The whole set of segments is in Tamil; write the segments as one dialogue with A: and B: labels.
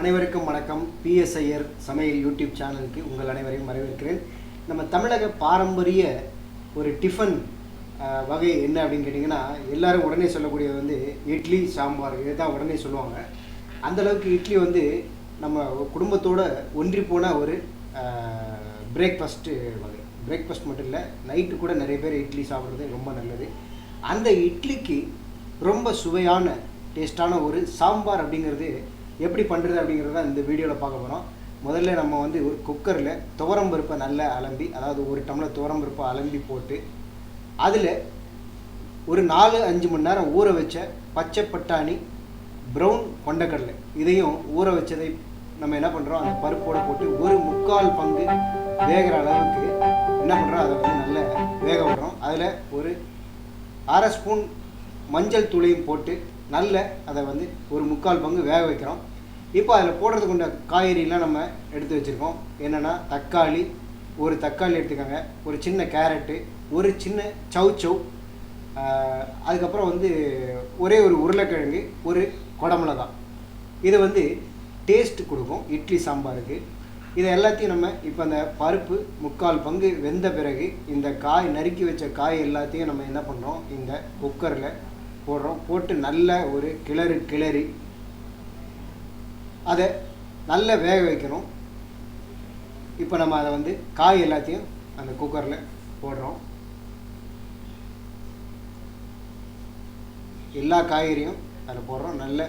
A: அனைவருக்கும் வணக்கம். பிஎஸ்ஐயர் சமையல் யூடியூப் சேனலுக்கு உங்கள் அனைவரையும் வரவேற்கிறேன். நம்ம தமிழக பாரம்பரிய ஒரு டிஃபன் வகை என்ன அப்படின்னு கேட்டிங்கன்னா எல்லாரும் உடனே சொல்லக்கூடியது வந்து இட்லி சாம்பார். இதை தான் உடனே சொல்லுவாங்க. அந்தளவுக்கு இட்லி வந்து நம்ம குடும்பத்தோடு ஒன்றி போன ஒரு பிரேக்ஃபாஸ்ட்டு வகை. பிரேக்ஃபாஸ்ட் மட்டும் இல்லை நைட்டு கூட நிறைய பேர் இட்லி சாப்பிட்றது ரொம்ப நல்லது. அந்த இட்லிக்கு ரொம்ப சுவையான டேஸ்டான ஒரு சாம்பார் அப்படிங்கிறது எப்படி பண்ணுறது அப்படிங்கிறத இந்த வீடியோவில் பார்க்க போகிறோம் முதல்ல நம்ம வந்து ஒரு குக்கரில் துவரம் பருப்பை நல்லா அலம்பி அதாவது ஒரு டம்ளர் துவரம் பருப்பை அலம்பி போட்டு அதில் ஒரு நாலு அஞ்சு மணி நேரம் ஊற வச்ச பச்சை பட்டாணி ப்ரௌன் கொண்டக்கடலை இதையும் ஊற வச்சதை நம்ம என்ன பண்ணுறோம் அந்த பருப்போடு போட்டு ஒரு முக்கால் பங்கு வேகிற அளவுக்கு என்ன பண்ணுறோம் அதை வந்து நல்லா வேக விடுறோம். அதில் ஒரு அரை ஸ்பூன் மஞ்சள் தூளையும் போட்டு நல்ல அதை வந்து ஒரு முக்கால் பங்கு வேக வைக்கிறோம். இப்போ அதில் போடுறதுக்கு உண்ட காய்கறிலாம் நம்ம எடுத்து வச்சுருக்கோம். என்னென்னா தக்காளி ஒரு தக்காளி எடுத்துக்கோங்க ஒரு சின்ன கேரட்டு ஒரு சின்ன சவு சவ் அதுக்கப்புறம் வந்து ஒரே ஒரு உருளைக்கிழங்கு ஒரு குடமிளகா இது வந்து டேஸ்ட் கொடுக்கும். இட்லி சாம்பாருக்கு. இதை எல்லாத்தையும் நம்ம இப்போ அந்த பருப்பு முக்கால் பங்கு வெந்த பிறகு இந்த காய் நறுக்கி வச்ச காய் எல்லாத்தையும் நம்ம என்ன பண்ணுறோம் இந்த குக்கரில் போடுறோம். போட்டு நல்ல ஒரு கிளறு கிளறி. அதை நல்ல வேக வைக்கணும். இப்போ நம்ம அதை வந்து காய் எல்லாத்தையும் அந்த குக்கரில் போடுறோம். எல்லா காய்கறியும் அதில் போடுறோம். நல்ல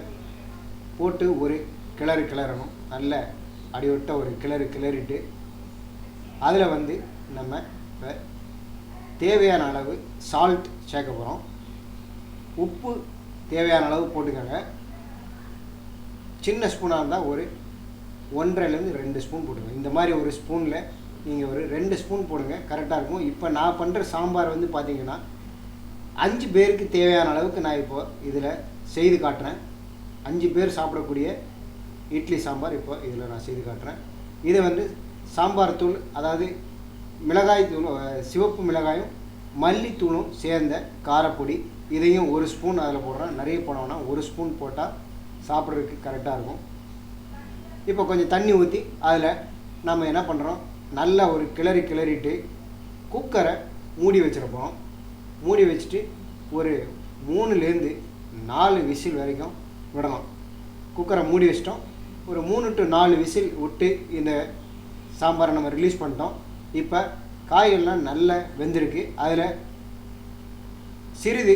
A: போட்டு ஒரு கிளறு கிளறணும். நல்ல அடிவிட்ட ஒரு கிளறு கிளறிட்டு அதில் வந்து நம்ம இப்போ தேவையான அளவு சால்ட் சேர்க்க போகிறோம். உப்பு தேவையான அளவு போட்டுக்கோங்க. சின்ன ஸ்பூனாக இருந்தால் ஒரு ஒன்றரைலேருந்து ரெண்டு ஸ்பூன் போடுங்க இந்த மாதிரி ஒரு ஸ்பூனில் நீங்கள் ஒரு ரெண்டு ஸ்பூன் போடுங்க. கரெக்டாக இருக்கும். இப்போ நான் பண்ணுற சாம்பார் வந்து பார்த்தீங்கன்னா அஞ்சு பேருக்கு தேவையான அளவுக்கு நான் இப்போ இதில் செய்து காட்டுறேன். அஞ்சு பேர் சாப்பிடக்கூடிய இட்லி சாம்பார் இப்போ இதில் நான் செய்து காட்டுறேன். இதை வந்து சாம்பார் தூள் அதாவது மிளகாய் தூள் சிவப்பு மிளகாயும் மல்லித்தூளும் சேர்ந்த காரப்பொடி. இதையும் ஒரு ஸ்பூன் அதில் போடுறேன். நிறைய போனோன்னா ஒரு ஸ்பூன் போட்டால் சாப்பிட்றதுக்கு கரெக்டாக இருக்கும். இப்போ கொஞ்சம் தண்ணி ஊற்றி அதில் நம்ம என்ன பண்ணுறோம் நல்லா ஒரு கிளறி கிளறிட்டு குக்கரை மூடி வச்சுருப்போம் மூடி வச்சுட்டு ஒரு மூணுலேருந்து நாலு விசில் வரைக்கும் விடணும். குக்கரை மூடி வச்சிட்டோம். ஒரு மூணு டு நாலு விசில் விட்டு இந்த சாம்பாரை நம்ம ரிலீஸ் பண்ணிட்டோம். இப்போ காயெல்லாம் நல்லா வெந்திருக்கு. அதில் சிறிது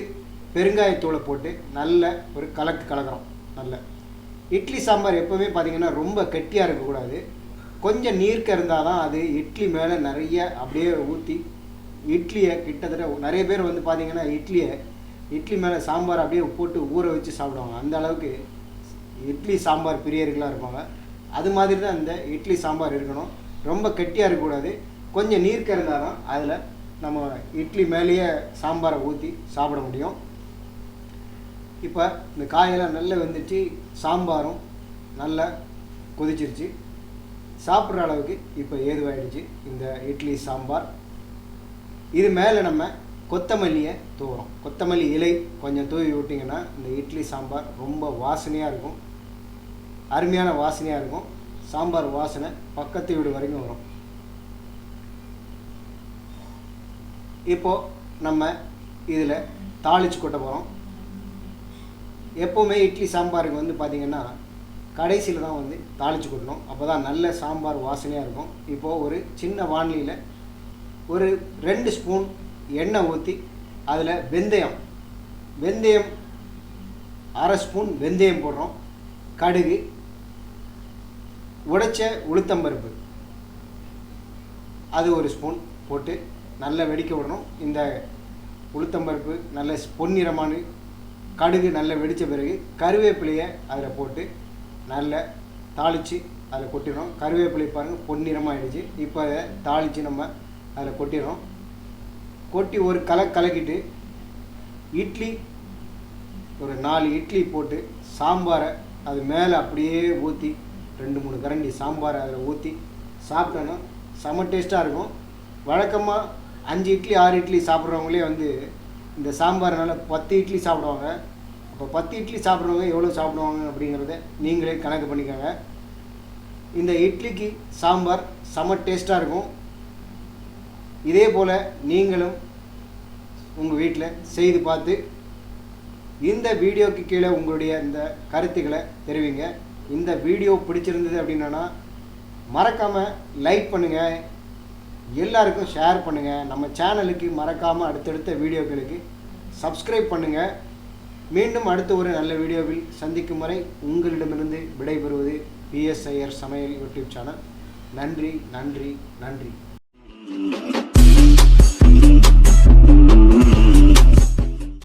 A: பெருங்காயத்தூளை போட்டு நல்ல ஒரு கலக்கு கலக்கிறோம் நல்ல. இட்லி சாம்பார் எப்போவுமே பார்த்தீங்கன்னா ரொம்ப கெட்டியாக இருக்கக்கூடாது. கொஞ்சம் நீர்க்க இருந்தால் தான் அது இட்லி மேலே நிறைய அப்படியே ஊற்றி இட்லியை கிட்டத்தட்ட நிறைய பேர் வந்து பார்த்தீங்கன்னா இட்லியை இட்லி மேலே சாம்பார் அப்படியே போட்டு ஊற வச்சு சாப்பிடுவாங்க. அந்த அளவுக்கு இட்லி சாம்பார் பிரியர்களாக இருப்பாங்க. அது மாதிரி தான் இந்த இட்லி சாம்பார் இருக்கணும். ரொம்ப கெட்டியாக இருக்கக்கூடாது. கொஞ்சம் நீர்க்க இருந்தால் தான் அதில் நம்ம இட்லி மேலேயே சாம்பாரை ஊற்றி சாப்பிட முடியும். இப்போ இந்த காயெல்லாம் நல்லா வெந்துச்சு சாம்பாரும் நல்லா கொதிச்சிருச்சு. சாப்பிட்ற அளவுக்கு இப்போ ஏதுவாயிடுச்சு இந்த இட்லி சாம்பார். இது மேலே நம்ம கொத்தமல்லியை தூவுறோம். கொத்தமல்லி இலை கொஞ்சம் தூவி விட்டிங்கன்னா இந்த இட்லி சாம்பார் ரொம்ப வாசனையாக இருக்கும். அருமையான வாசனையாக இருக்கும். சாம்பார் வாசனை பக்கத்து வீடு வரைக்கும் வரும். இப்போது நம்ம இதில் தாளிச்சு கொட்ட போகிறோம் எப்போவுமே இட்லி சாம்பாருக்கு வந்து பார்த்திங்கன்னா கடைசியில் தான் வந்து தாளிச்சு கொட்டணும் அப்போ தான் நல்ல சாம்பார் வாசனையாக இருக்கும். இப்போது ஒரு சின்ன வானிலையில் ஒரு ரெண்டு ஸ்பூன் எண்ணெய் ஊற்றி அதில் வெந்தயம் வெந்தயம் அரை ஸ்பூன் வெந்தயம் போடுறோம். கடுகு உடைச்ச உளுத்தம்பருப்பு அது ஒரு ஸ்பூன் போட்டு நல்லா வெடிக்க விடணும். இந்த உளுத்தம்பருப்பு நல்ல பொன்னிறமான கடுகு நல்லா வெடித்த பிறகு கருவேப்பிலையை அதில் போட்டு நல்லா தாளித்து அதில் கொட்டிடுறோம் கருவேப்பிலை பாருங்கள் பொன்னிறமாகிடுச்சு இப்போ அதை தாளித்து நம்ம அதில் கொட்டிடுறோம் கொட்டி ஒரு கலை கலக்கிட்டு இட்லி ஒரு நாலு இட்லி போட்டு சாம்பாரை அது மேலே அப்படியே ஊற்றி ரெண்டு மூணு கரண்டி சாம்பாரை அதில் ஊற்றி சாப்பிட்டோன்னா செம டேஸ்ட்டாக இருக்கும். வழக்கமாக அஞ்சு இட்லி ஆறு இட்லி சாப்பிட்றவங்களே வந்து இந்த சாம்பார்னால பத்து இட்லி சாப்பிடுவாங்க. அப்போ பத்து இட்லி சாப்பிட்றவங்க எவ்வளோ சாப்பிடுவாங்க அப்படிங்கிறத நீங்களே கணக்கு பண்ணிக்கோங்க. இந்த இட்லிக்கு சாம்பார் செம டேஸ்ட்டாக இருக்கும். இதே போல் நீங்களும் உங்கள் வீட்டில் செய்து பார்த்து இந்த வீடியோக்கு கீழே உங்களுடைய இந்த கருத்துக்களை தெரிவிங்க. இந்த வீடியோ பிடிச்சிருந்தது அப்படின்னா மறக்காமல் லைக் பண்ணுங்கள் எல்லாருக்கும் ஷேர் பண்ணுங்கள் நம்ம சேனலுக்கு மறக்காமல் அடுத்தடுத்த வீடியோக்களுக்கு சப்ஸ்கிரைப் பண்ணுங்கள் மீண்டும் அடுத்த ஒரு நல்ல வீடியோவில் சந்திக்கும் வரை உங்களிடமிருந்து விடைபெறுவது பிஎஸ்ஐஆர் சமையல் யூடியூப் சேனல் நன்றி நன்றி நன்றி.